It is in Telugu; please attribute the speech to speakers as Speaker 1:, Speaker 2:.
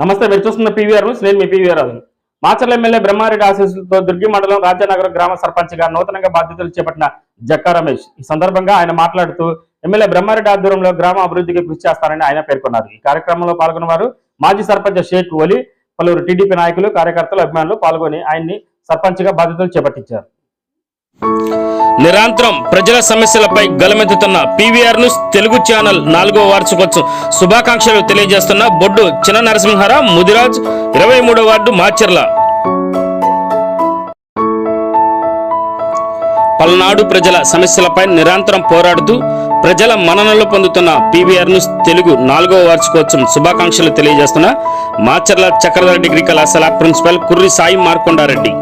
Speaker 1: నమస్తే మీరు చూస్తున్న పీవీఆర్ న్యూస్ నేను మీ పీవీఆర్ రాజు మాచర్ల ఎమ్మెల్యే బ్రహ్మారెడ్డి ఆశీస్సులతో దుర్గి మండలం రాజానగరం గ్రామ సర్పంచ్గా నూతనంగా బాధ్యతలు చేపట్టిన జక్కా రమేష్. ఈ సందర్భంగా ఆయన మాట్లాడుతూ ఎమ్మెల్యే బ్రహ్మారెడ్డి ఆధ్వర్యంలో గ్రామ అభివృద్ధికి కృషి చేస్తారని ఆయన పేర్కొన్నారు. ఈ కార్యక్రమంలో పాల్గొన్న వారు మాజీ సర్పంచ్ షేక్ ఒలి పలువురు టీడీపీ నాయకులు కార్యకర్తలు అభిమానులు పాల్గొని ఆయన్ని సర్పంచ్గా బాధ్యతలు చేపట్టించారు.
Speaker 2: నిరంతరం ప్రజల సమస్యలపై గలమెత్తుతున్న పీవీఆర్ న్యూస్ తెలుగు ఛానల్ నాలుగో వార్షికోత్సవం శుభాకాంక్షలు తెలియజేస్తున్న బొడ్డు చిన్న నరసింహార ముదిరాజ్ ఇరవై మూడో వార్డు మాచర్ల. పల్నాడు ప్రజల సమస్యలపై నిరంతరం పోరాడుతూ ప్రజల మన్ననలు పొందుతున్న పీవీఆర్ న్యూస్ తెలుగు నాలుగో వార్షికోత్సవం శుభాకాంక్షలు తెలియజేస్తున్న మాచర్ల చక్రధర డిగ్రీ కళాశాల ప్రిన్సిపల్ కుర్రి సాయి మార్కొండారెడ్డి.